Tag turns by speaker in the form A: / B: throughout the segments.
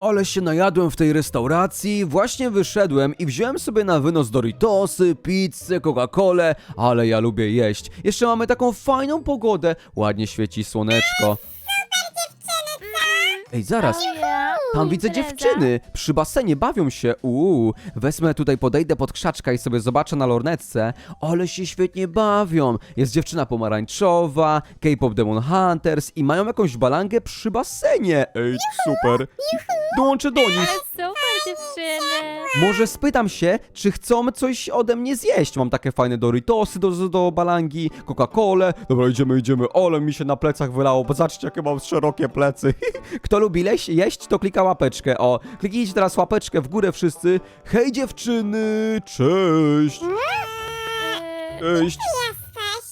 A: Ale się najadłem w tej restauracji, właśnie wyszedłem i wziąłem sobie na wynos Doritosy, pizzę, Coca-Colę, ale ja lubię jeść. Jeszcze mamy taką fajną pogodę, ładnie świeci słoneczko. Ej, zaraz? Tam widzę
B: Impreza.
A: dziewczyny, przy basenie bawią się, uuu, wezmę tutaj, podejdę pod krzaczka i sobie zobaczę na lornetce, ale się świetnie bawią, jest dziewczyna pomarańczowa, K-pop Demon Hunters i mają jakąś balangę przy basenie, ej, super, dołączę do nich.
B: Dziewczyny.
A: Może spytam się, czy chcą coś ode mnie zjeść. Mam takie fajne Doritosy do, do balangi, Coca-Colę. Dobra, idziemy, idziemy. Ole mi się na plecach wylało, bo zobaczcie, jakie mam szerokie plecy. Kto lubi leś, jeść, to klika łapeczkę. O, kliknijcie teraz łapeczkę w górę wszyscy. Hej dziewczyny, cześć.
B: Eee,
A: Cześć.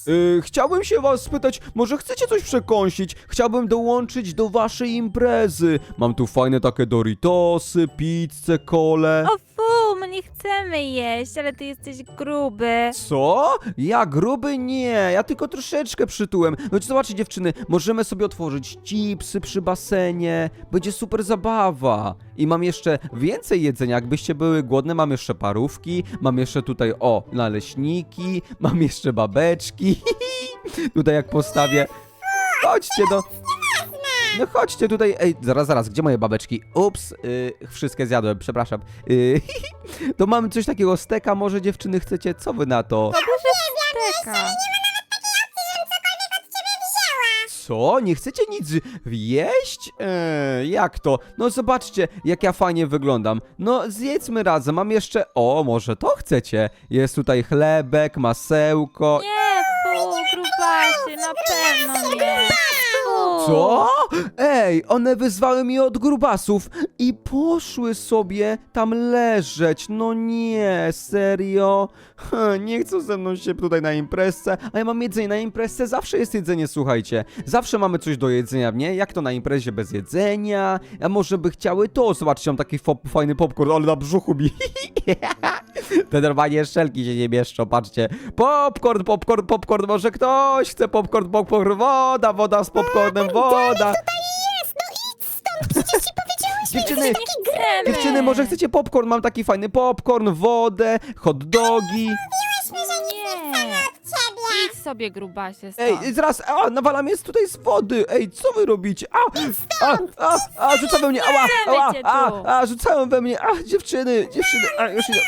A: Y, chciałbym się was spytać, może chcecie coś przekąsić? Chciałbym dołączyć do waszej imprezy. Mam tu fajne takie Doritosy, pizzę, kole.
B: Nie chcemy jeść, ale ty jesteś gruby.
A: Co? Ja gruby? Nie, ja tylko troszeczkę przytułem. No zobaczcie dziewczyny, możemy sobie otworzyć chipsy przy basenie, będzie super zabawa. I mam jeszcze więcej jedzenia, jakbyście były głodne, mam jeszcze parówki, mam jeszcze tutaj, o, naleśniki, mam jeszcze babeczki. tutaj jak postawię... Chodźcie do... No chodźcie tutaj, ej, zaraz, zaraz, gdzie moje babeczki? Ups, yy, wszystkie zjadłem, przepraszam. Yy, to mamy coś takiego, steka, może dziewczyny chcecie, co wy na to?
B: Duże steka.
A: Co? Nie chcecie nic jeść? Eee, jak to? No zobaczcie, jak ja fajnie wyglądam. No zjedzmy razem, mam jeszcze... O, może to chcecie? Jest tutaj chlebek, masełko...
B: Nie, fu, grubasie, na pewno nie.
A: Co? Ej, one wyzwały mnie od grubasów i poszły sobie tam leżeć. No nie, serio? Nie chcą ze mną się tutaj na imprezce, a ja mam jedzenie na imprezce, zawsze jest jedzenie, słuchajcie. Zawsze mamy coś do jedzenia, nie? Jak to na imprezie bez jedzenia? A może by chciały to? Zobaczcie, mam taki fajny popcorn, ale na brzuchu mi. Te normalnie szelki się nie mieszczą, patrzcie. Popcorn, popcorn, popcorn, może ktoś chce popcorn, popcorn, woda, woda z popcornem, woda. Dziewczyny,
B: Nie chcemy.
A: dziewczyny, może chcecie popcorn? Mam taki fajny popcorn, wodę, hot dogi.
B: Nie. Idź sobie grubasie
A: Ej,
B: stąd.
A: zaraz, a, nawalam jest tutaj z wody. Ej, co wy robicie? A, a, a, a, rzucają we mnie, ała,
B: Chcemy
A: ała,
B: cię
A: a,
B: tu.
A: a, rzucają we mnie, a, dziewczyny, dziewczyny, a, już idę.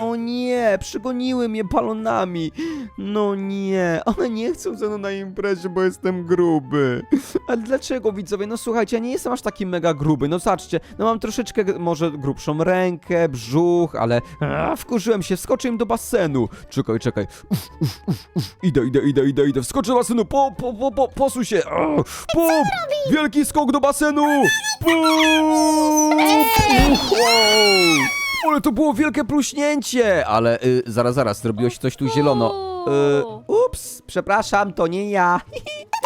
A: O nie, przygoniły mnie balonami. No nie, one nie chcą ze mną na imprezie, bo jestem gruby. Ale dlaczego, widzowie? No słuchajcie, ja nie jestem aż taki mega gruby. No zobaczcie, no mam troszeczkę może grubszą rękę, brzuch, ale a, wkurzyłem się, wskoczyłem do basenu. Czekaj, czekaj. Uf, uf, uf, uf. Idę, idę, idę, idę, idę. Wskoczę do basenu, po, po, po, po, posuń się. Pum! Wielki skok do basenu! Pum! Uch, wow! Ale to było wielkie pluśnięcie! Ale y, zaraz, zaraz, zrobiło się coś tu zielono. Y, ups, przepraszam, to nie ja.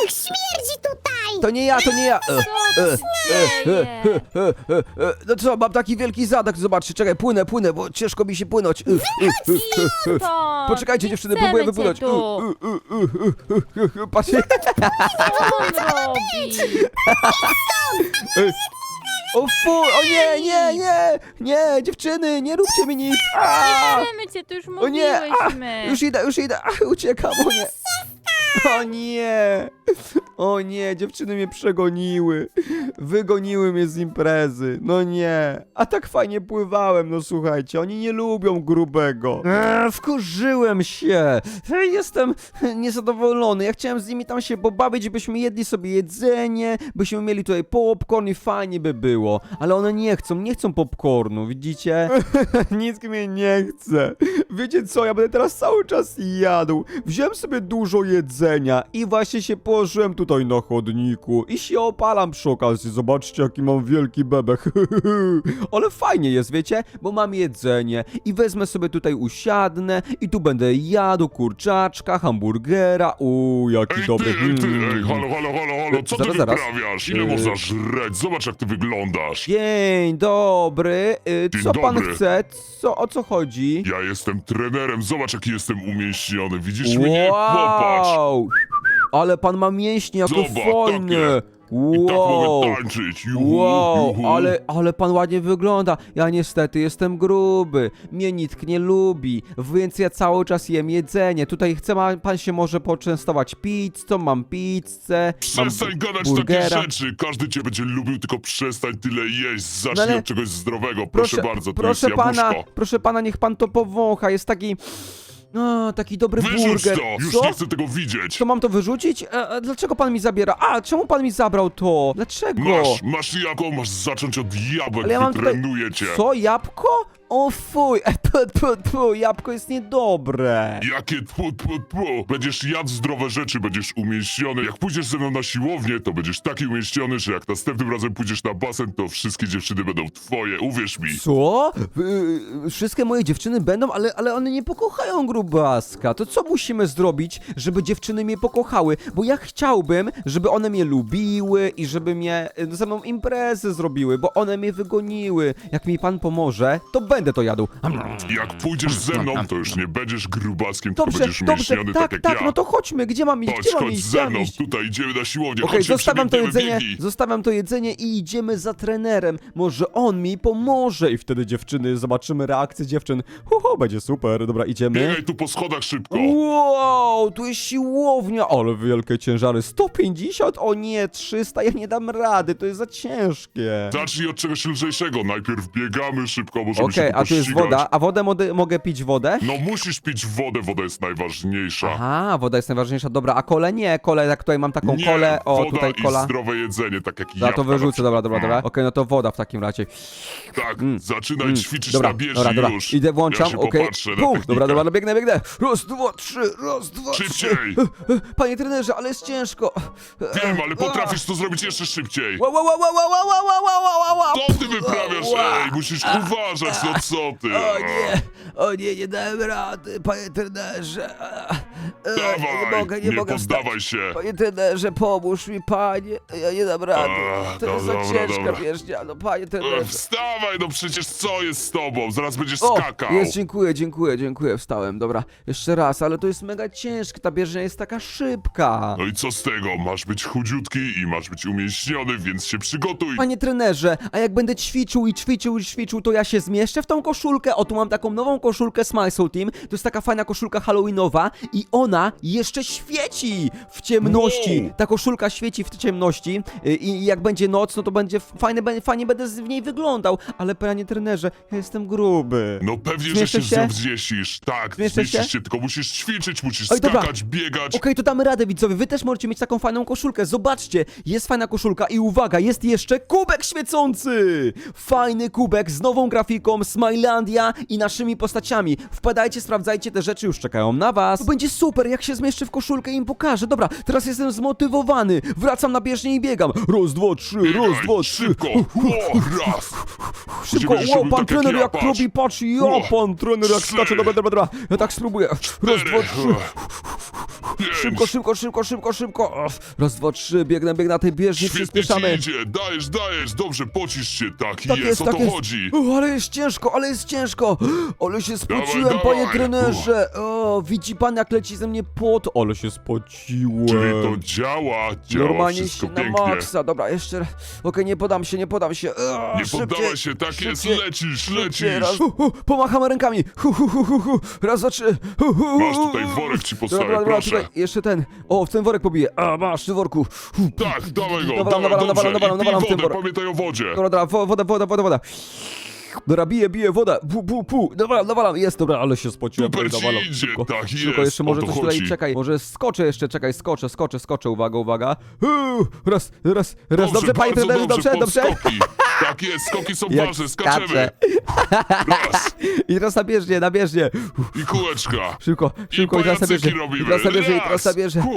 C: Śmierdzi tutaj!
A: To nie ja, to nie ja. E, e, e, e, e, e. No co, mam taki wielki zadak, zobaczcie, czekaj, płynę, płynę, bo ciężko mi się płynąć. E, e, e, e, e.
B: Stąd.
A: Poczekajcie
B: Nie
A: dziewczyny,
B: chcemy
A: próbuję
B: cię
A: wypłynąć. E, e, e, e, e, e, Patrzcie.
B: Co on robi?
A: E, O fu, o nie, nie, nie, nie, dziewczyny, nie róbcie mi nic. A!
B: Chcemy cię, to już
A: O nie, a,
B: mówiłyśmy.
A: już idę, już idę, a, uciekam, o nie. O nie, o nie, dziewczyny mnie przegoniły, wygoniły mnie z imprezy, no nie, a tak fajnie pływałem, no słuchajcie, oni nie lubią grubego. Eee, wkurzyłem się, Ej, jestem niezadowolony, ja chciałem z nimi tam się pobawić, byśmy jedli sobie jedzenie, byśmy mieli tutaj popcorn i fajnie by było, ale one nie chcą, nie chcą popcornu, widzicie? Nic mnie nie chce. Wiecie co, ja będę teraz cały czas jadł. Wziąłem sobie dużo jedzenia i właśnie się położyłem tutaj na chodniku i się opalam przy okazji. Zobaczcie, jaki mam wielki bebek. Ale fajnie jest, wiecie, bo mam jedzenie i wezmę sobie tutaj usiadnę i tu będę jadł kurczaczka, hamburgera. Uuu, jaki
D: Ej,
A: dobry.
D: ty, ej, ty,
A: Mm.
D: ej, halo, halo, halo, halo, co
A: Zaraz,
D: ty
A: zaraz.
D: wyprawiasz? Ile
A: Yy.
D: można żreć? Zobacz, jak ty wyglądasz.
A: Dzień dobry. Y,
D: Dzień
A: Co pan
D: dobry.
A: chce? Co, o co chodzi?
D: Ja jestem trenerem, zobacz, jaki jestem umieśniony. Widzisz mnie? Popatrz.
A: Wow! Ale pan ma mięśnie, jako
D: Zobacz,
A: fajne!
D: I tak
A: Wow.
D: mogę tańczyć. Juhu,
A: Wow,
D: juhu.
A: ale, ale pan ładnie wygląda. Ja niestety jestem gruby. Mnie nikt nie lubi, więc ja cały czas jem jedzenie. Tutaj chce ma, pan się może poczęstować pizzą, mam pizzę, mam
D: Przestań gadać
A: burgera.
D: takie rzeczy. Każdy cię będzie lubił, tylko przestań tyle jeść. Zacznij
A: No ale-
D: od czegoś zdrowego. Proszę, bardzo, to
A: proszę
D: jest
A: pana,
D: jabłuszko.
A: proszę pana, niech pan to powącha. Jest taki, o, taki dobry
D: Wyrzuć
A: burger.
D: to! Już
A: Co?
D: nie chcę tego widzieć.
A: To mam to wyrzucić? E, e, dlaczego pan mi zabiera? A, czemu pan mi zabrał to? Dlaczego?
D: Masz, masz jako, masz zacząć od jabłek,
A: Ale ja mam tutaj...
D: wytrenuję cię.
A: Co, jabłko? O fuj, e, pu, pu, pu, jabłko jest niedobre.
D: Jakie tfu, tfu, tfu. Będziesz jadł zdrowe rzeczy, będziesz umięśniony. Jak pójdziesz ze mną na siłownię, to będziesz taki umięśniony, że jak następnym razem pójdziesz na basen, to wszystkie dziewczyny będą twoje, uwierz mi.
A: Co? Y, wszystkie moje dziewczyny będą, ale, ale one nie pokochają grubaska. To co musimy zrobić, żeby dziewczyny mnie pokochały? Bo ja chciałbym, żeby one mnie lubiły i żeby mnie y, ze mną imprezy zrobiły, bo one mnie wygoniły. Jak mi pan pomoże, to będę to jadł.
D: Jak pójdziesz ze mną, to już nie będziesz grubaskiem, tylko
A: Dobrze,
D: będziesz
A: dobrze,
D: umięśniony
A: tak,
D: tak, jak
A: tak,
D: ja.
A: no to chodźmy, gdzie mam iść,
D: Chodź,
A: gdzie mam
D: chodź
A: iść,
D: ze
A: gdzie mam
D: mną,
A: iść?
D: tutaj idziemy na siłownię,
A: Okej,
D: chodź,
A: zostawiam to
D: przebiegniemy,
A: jedzenie,
D: biegnij.
A: zostawiam to jedzenie i idziemy za trenerem. Może on mi pomoże i wtedy dziewczyny, zobaczymy reakcję dziewczyn. Hu, hu, będzie super, dobra, idziemy.
D: Biegaj tu po schodach szybko.
A: Wow, tu jest siłownia, ale wielkie ciężary. 150? O nie, 300, ja nie dam rady, to jest za ciężkie.
D: Zacznij od czegoś lżejszego. Najpierw biegamy szybko, możemy
A: Okej,
D: się
A: a tu jest woda, a wodę mody- mogę pić wodę?
D: No musisz pić wodę, woda jest najważniejsza.
A: Aha, woda jest najważniejsza, dobra, a kole nie, kole, jak tutaj mam taką
D: Nie,
A: kolę, o,
D: woda
A: tutaj
D: i
A: kola.
D: zdrowe jedzenie, tak jak
A: Ja to
D: jabłka na
A: wyrzucę, dobra, dobra, dobra. Okej, no to woda w takim razie.
D: Tak, zaczynaj
A: Mm,
D: ćwiczyć
A: dobra,
D: na bieżni
A: dobra, dobra.
D: już.
A: Idę, włączam,
D: ja się
A: okej.
D: popatrzę na technikę.
A: Dobra, dobra, no biegnę, biegnę. Raz, dwa, trzy, raz, dwa, trzy.
D: Szybciej!
A: Panie trenerze, ale jest ciężko.
D: Wiem, ale potrafisz to zrobić jeszcze szybciej.
A: Wow, wow, wow, wow, wow, wow, wow, wow, wow, wow, wow.
D: Co ty wyprawiasz? Ej, musisz uważać, no co ty?
A: O nie, o nie, nie dałem rady, panie trenerze. E,
D: Dawaj,
A: nie mogę, nie, mogę
D: poddawaj
A: wstać.
D: się.
A: Panie trenerze, pomóż mi, panie. Ja nie dam rady. To jest
D: dobra,
A: za ciężka
D: dobra.
A: bieżnia, no panie
D: E,
A: trenerze.
D: Wstawaj, no przecież co jest z tobą? Zaraz będziesz
A: O,
D: skakał.
A: jest, dziękuję, dziękuję, dziękuję, wstałem, dobra. Jeszcze raz, ale to jest mega ciężkie, ta bieżnia jest taka szybka.
D: No i co z tego? Masz być chudziutki i masz być umięśniony, więc się przygotuj.
A: Panie trenerze, a jak będę ćwiczył i ćwiczył i ćwiczył, to ja się zmieszczę w tą koszulkę? O, tu mam taką nową koszulkę Smile Soul Team. To jest taka fajna koszulka halloweenowa i ona jeszcze świeci w ciemności.
D: Wow.
A: Ta koszulka świeci w ciemności y, i jak będzie noc, no to będzie fajne, be- fajnie będę z- w niej wyglądał. Ale panie trenerze, ja jestem gruby.
D: No pewnie,
A: Zmieszczę
D: że się,
A: się?
D: z nią wzniesisz. Tak,
A: Zmieszczę
D: zmieścisz
A: się?
D: się, tylko musisz ćwiczyć, musisz
A: Oj, dobra.
D: skakać, biegać.
A: Okej, to damy radę, widzowie. Wy też możecie mieć taką fajną koszulkę. Zobaczcie, jest fajna koszulka i uwaga, jest jeszcze kubek świecący! Fajny kubek z nową grafiką, Smilandia i naszymi postaciami. Wpadajcie, sprawdzajcie, te rzeczy już czekają na was. To będzie super, jak się zmieszczę w koszulkę i im pokażę. Dobra, teraz jestem zmotywowany. Wracam na bieżnię i biegam. Raz, dwa, trzy, raz, dwa, trzy.
D: Szybko! O, raz!
A: Szybko,
D: robił
A: pan
D: tak
A: trener
D: ja,
A: jak
D: patrz.
A: robi, patrz, ja,
D: O,
A: pan trener jak
D: cztery.
A: skacze, dobra, dobra, dobra. Ja tak spróbuję. Raz, dwa, trzy.
D: Pięć.
A: Szybko, szybko, szybko, szybko, szybko. O, Raz, dwa, trzy, biegnę, biegnę na tej bieżni,
D: Świetnie ci
A: przyspieszamy.
D: idzie, dajesz, dajesz, dobrze, pocisz się, tak,
A: Tak
D: jest, o
A: tak
D: to
A: jest.
D: chodzi.
A: O, ale jest ciężko, ale jest ciężko. Ale się spociłem, panie
D: dawaj.
A: trenerze. O, widzi pan, jak leci ze mnie pot. Ale się spociłem.
D: Czyli to działa, działa
A: Normalnie
D: wszystko
A: się na
D: pięknie.
A: maksa. Dobra, jeszcze raz. Okej, nie podam się, nie podam się. O,
D: Nie poddawaj się, tak jest, lecisz, lecisz.
A: Raz, hu, hu, pomacham rękami. Hu, hu, hu, hu, hu. Raz, dwa, trzy. Hu, hu,
D: Masz
A: hu,
D: tutaj
A: hu.
D: worek ci
A: Dobra,
D: postawię,
A: dobra,
D: proszę.
A: tutaj jeszcze ten. O, w ten worek pobiję. A, masz, ty worku. Hu,
D: Tak, dawaj go,
A: Nawalam,
D: dawaj,
A: nawalam,
D: dobrze.
A: nawalam,
D: I
A: nawalam w
D: pij wodę,
A: worek.
D: pamiętaj o wodzie.
A: Dobra, dobra, wo- woda, woda, woda, woda. Dobra, bije, bije, woda. Pu, pu, pu. Dobra, nawalam, jest, dobra, ale się spociłem.
D: Super
A: prawie
D: ci
A: nawalam.
D: idzie,
A: Szybko,
D: tak
A: Szybko,
D: jest,
A: jeszcze
D: o
A: może
D: to
A: coś tutaj,
D: chodzi.
A: czekaj, może skoczę jeszcze, czekaj, skoczę, skoczę, skoczę, uwaga, uwaga. Uuu, raz, raz, raz, dobrze, panie
D: bardzo
A: trenerze, dobrze, dobrze.
D: podskoki. Tak jest, skoki są
A: Jak
D: ważne, skaczemy. Raz
A: I teraz na bieżnie, na bieżnie.
D: i kółeczka.
A: Szybko, szybko, i teraz
D: pajacyki
A: bieżnie. I teraz na bieżnie, i teraz
D: Raz.
A: bieżnie.
D: Hu.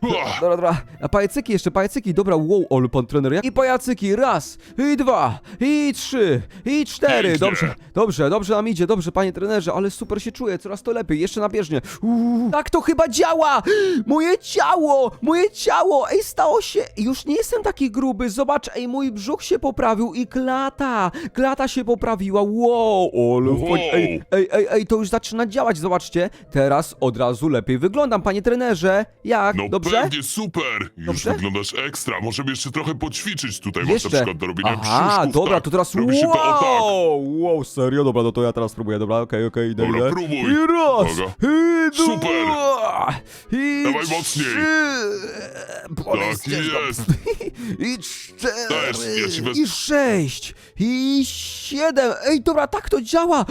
D: Hu.
A: Dobra, dobra. A pajacyki jeszcze, pajacyki. Dobra, wow, ale pan trener. jak- I pajacyki. Raz, i dwa, i trzy, i cztery.
D: Pięknie.
A: dobrze, dobrze, dobrze nam idzie, dobrze, panie trenerze, ale super się czuję, coraz to lepiej, jeszcze nabieżnie. Uuu, tak to chyba działa! Moje ciało, moje ciało, ej, stało się, już nie jestem taki gruby, zobacz, ej, mój brzuch się poprawił i klata, klata się poprawiła, wow, ale
D: Wow.
A: fajnie, ej, ej, ej, ej, to już zaczyna działać, zobaczcie, teraz od razu lepiej wyglądam, panie trenerze, jak,
D: No
A: dobrze?
D: pewnie, super! Już
A: Dobrze?
D: wyglądasz ekstra. Możemy jeszcze trochę poćwiczyć tutaj. Masz na
A: Jeszcze.
D: przykład do robienia
A: Aha,
D: brzuszków,
A: dobra,
D: tak.
A: to teraz
D: Robi się to o tak.
A: Wow, wow, serio, dobra, no to ja teraz spróbuję, dobra, okej, okej, idę,
D: Dobra,
A: idę.
D: próbuj.
A: I raz,
D: Uwaga.
A: i
D: Super.
A: dwa, i
D: Dawaj mocniej.
A: trzy, Pole
D: Tak
A: jest ciężko.
D: jest.
A: I cztery,
D: Też, ja ci
A: i sześć, i siedem, ej, dobra, tak to działa.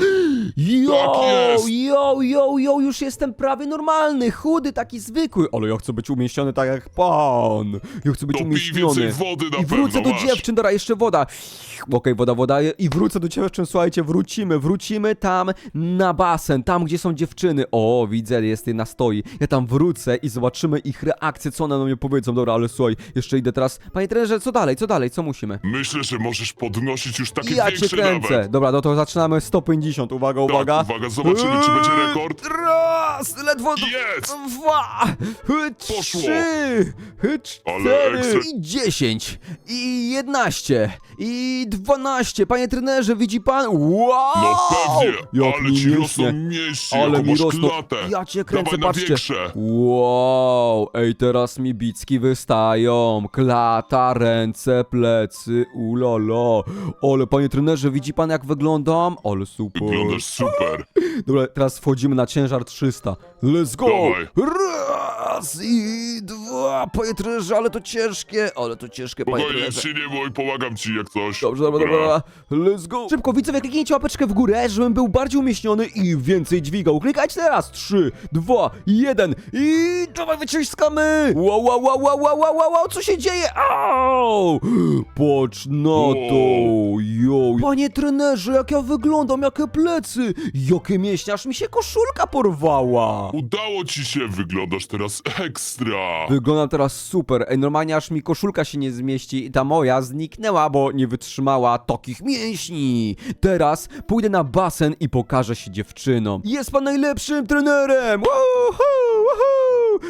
A: Jo,
D: Tak jest.
A: jo, jo, jo, już jestem prawie normalny, chudy, taki zwykły, ale ja chcę być umieściony tak jak pan. Ja chcę być
D: To pij
A: umieściony.
D: więcej wody na
A: I wrócę
D: pewno
A: do
D: masz.
A: dziewczyn, dobra, jeszcze woda. Okej, woda, woda. I wrócę do dziewczyn, słuchajcie, wrócimy, wrócimy tam na basen, tam gdzie są dziewczyny. O, widzę, jest jedna stoi. Ja tam wrócę i zobaczymy ich reakcję, co one na mnie powiedzą. Dobra, ale słuchaj, jeszcze idę teraz. Panie trenerze, co dalej, co dalej, co musimy?
D: Myślę, że możesz podnosić już takie
A: ja cię
D: większe
A: kręcę.
D: nawet.
A: Dobra, no to zaczynamy 150. Uwaga,
D: Tak,
A: uwaga.
D: uwaga, zobaczymy, czy będzie rekord.
A: Raz, ledwo
D: Jest!
A: dwa,
D: Poszło.
A: trzy,
D: Ale
A: cztery,
D: ekstra.
A: i dziesięć, i jedenaście, i dwanaście. Panie trenerze, widzi pan? Wow!
D: No pewnie,
A: Jak
D: ale
A: mi
D: ci rosną mięśnie,
A: Ale mi rosną.
D: klatę.
A: Ja cię kręcę,
D: Dawaj na
A: patrzcie.
D: większe.
A: Wow, ej, teraz mi bicki wystają. Klata, ręce, plecy, ulala. Ale panie trenerze, widzi pan jak wyglądam? Ale super.
D: Wyglądasz super.
A: Dobra, teraz wchodzimy na ciężar 300. Let's go!
D: Dawaj.
A: Raz i dwa, panie trenerze, ale to ciężkie, ale to ciężkie, panie
D: Spokojnie,
A: trenerze.
D: się nie bój, pomagam ci jak coś.
A: Dobrze, dobra, dobra, dobra. Let's go! Szybko, widzowie, kliknijcie łapeczkę w górę, żebym był bardziej umieśniony i więcej dźwigał. Klikajcie teraz! 3, 2, 1 i dawaj wyciskamy! Wow, wow, wow, wow, wow, wow, wow, wow, co się dzieje? Au! Patrz na to! Jo! Panie trenerze, jak ja wyglądam, jakie plecy! Jakie mięśnie, aż mi się koszulka porwała!
D: Udało ci się, wyglądasz teraz ekstra.
A: Wyglądam teraz super. Ej, normalnie aż mi koszulka się nie zmieści i ta moja zniknęła, bo nie wytrzymała takich mięśni. Teraz pójdę na basen i pokażę się dziewczynom. Jest pan najlepszym trenerem! Woohoo!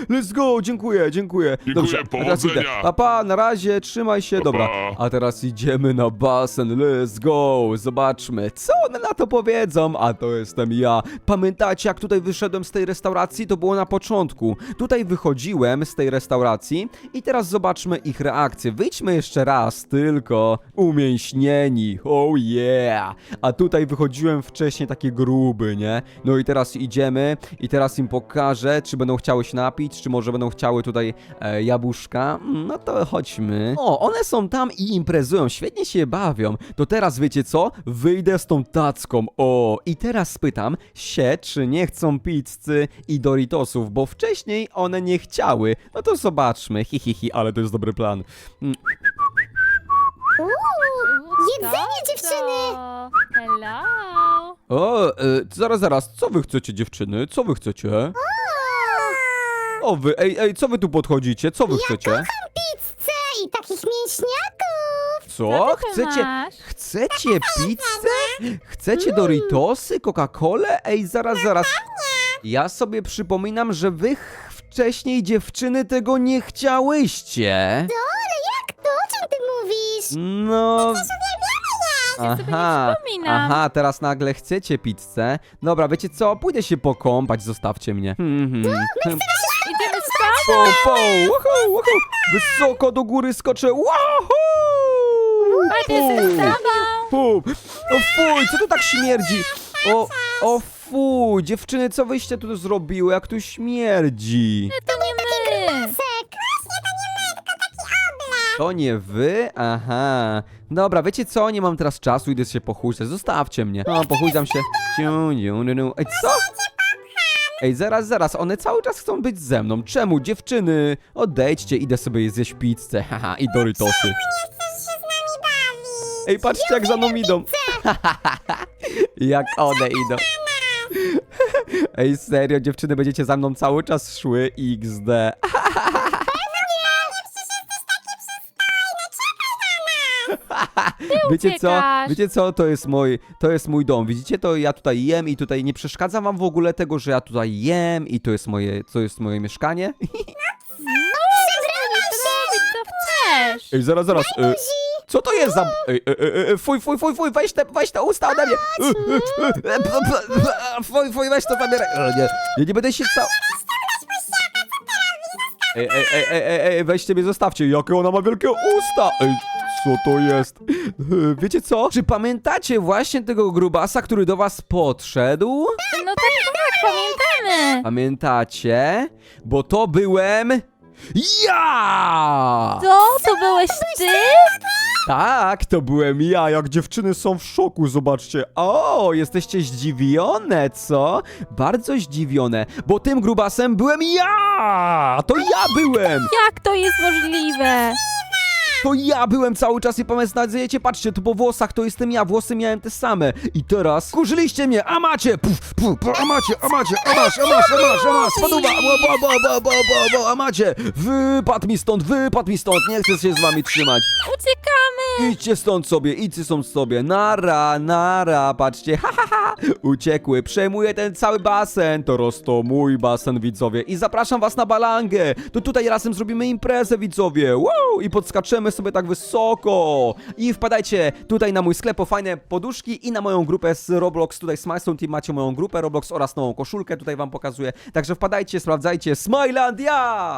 A: Let's go! Dziękuję, dziękuję.
D: Dziękuję,
A: a teraz idę.
D: powodzenia.
A: Pa, pa, na razie, trzymaj się. Dobra,
D: pa.
A: a teraz idziemy na basen. Let's go! Zobaczmy, co one na to powiedzą. A to jestem ja. Pamiętacie, jak tutaj wyszedłem z tej restauracji? To było na początku. Tutaj wychodziłem z tej restauracji i teraz zobaczmy ich reakcję. Wyjdźmy jeszcze raz, tylko umięśnieni. Oh yeah! A tutaj wychodziłem wcześniej taki gruby, nie? No i teraz idziemy i teraz im pokażę, czy będą chciały się napić, czy może będą chciały tutaj e, jabłuszka. No to chodźmy. O, one są tam i imprezują, świetnie się bawią. To teraz wiecie co? Wyjdę z tą tacką. O, i teraz spytam się, czy nie chcą pizzy i Doritosów, bo wcześniej one nie chciały. No to zobaczmy. Hi, hi, hi, ale to jest dobry plan. Mm,
C: Uuu, jedzenie dziewczyny!
B: Hello?
A: O, e, zaraz, zaraz, co wy chcecie dziewczyny? Co wy chcecie? O wy, ej, ej, co wy tu podchodzicie? Co wy chcecie?
C: Pizzę i takich mięśniaków!
A: Co?
B: Co ty tu
A: Chcecie,
B: masz?
A: chcecie pizzę? Chcecie Doritosy, Coca-Colę? Ej, zaraz, zaraz. Ja sobie przypominam, że wy ch- wcześniej dziewczyny tego nie chciałyście.
C: Jak to? O czym ty mówisz?
A: No...
B: Sobie nie
A: Aha,
B: przypominam.
A: aha, teraz nagle chcecie pizzę. Dobra, wiecie co? Pójdę się pokąpać, zostawcie mnie. Hmm, hmm. Hmm.
B: Idziemy spać?
A: Po, po, wahoo, wahoo. Wysoko do góry skoczę. Wahoo!
B: Z tobą.
A: Fu, o fuj, co tu tak śmierdzi? O, o fuj, dziewczyny, co wyście tu zrobiły, jak tu śmierdzi?
B: To nie my.
C: Sek! Właśnie to nie my, tylko taki obla!
A: To nie wy? Aha. Dobra, wiecie co? Nie mam teraz czasu, idę się pochuśtać. Zostawcie mnie. No, pochuśtam się. Ciu. Ej, co? Ej, zaraz, zaraz, one cały czas chcą być ze mną. Czemu? Dziewczyny, odejdźcie, idę sobie zjeść pizzę, haha, i Dorytosy.
C: Chcesz się z nami bawić?
A: Ej, patrzcie, jak za mną idą. jak one idą. Ej, serio, dziewczyny, będziecie za mną cały czas szły XD. Wiecie co?
B: uciekasz?
A: Wiecie co? To jest mój, to jest mój dom. Widzicie to? Ja tutaj jem i tutaj nie przeszkadza wam w ogóle tego, że ja tutaj jem i to jest moje, to jest moje mieszkanie.
B: Możesz robić co chcesz.
A: Ej, zaraz, zaraz. E, co to jest za... Ej, e, e, e, fuj, fuj, fuj, fuj, weź te, weź te usta ode mnie. E, e, e, e, p- p- Fuj, fuj, weź to zabieraj. E, Nie, ja nie będę się cał... Ej, ej, ej, ej, ej, ej, weźcie mnie, zostawcie. Jakie ona ma wielkie usta. Ej, co to jest? Wiecie co? Czy pamiętacie właśnie tego grubasa, który do was podszedł?
B: No tak, tak, pamiętamy.
A: Pamiętacie? Bo to byłem... Ja!
B: Co? To byłeś ty?
A: Tak, to byłem ja, jak dziewczyny są w szoku, zobaczcie. O, jesteście zdziwione, co? Bardzo zdziwione, bo tym grubasem byłem ja! To ja byłem!
B: Jak to jest możliwe?
A: To ja byłem cały czas i pamiętajcie, patrzcie, tu po włosach to jestem ja, włosy miałem te same. I teraz kurzyliście mnie, a macie, puf, puf, puf, a macie, a macie, a masz, a masz, a masz, a masz, spaduwa, bo, bo, bo, bo, bo, bo, bo, a macie. Wypadł mi stąd, wypadł mi stąd, nie chcę się z wami trzymać.
B: Uciekamy.
A: Idźcie stąd sobie, idźcie stąd sobie. Nara, nara, patrzcie, ha, ha, ha. Uciekły, przejmuję ten cały basen. To rosto mój basen, widzowie. I zapraszam was na balangę. To tutaj razem zrobimy imprezę, widzowie. Wow! I podskaczemy sobie tak wysoko. I wpadajcie tutaj na mój sklep po fajne poduszki i na moją grupę z Roblox. Tutaj Smilestone Team macie moją grupę Roblox oraz nową koszulkę. Tutaj wam pokazuję. Także wpadajcie, sprawdzajcie. Smilandia!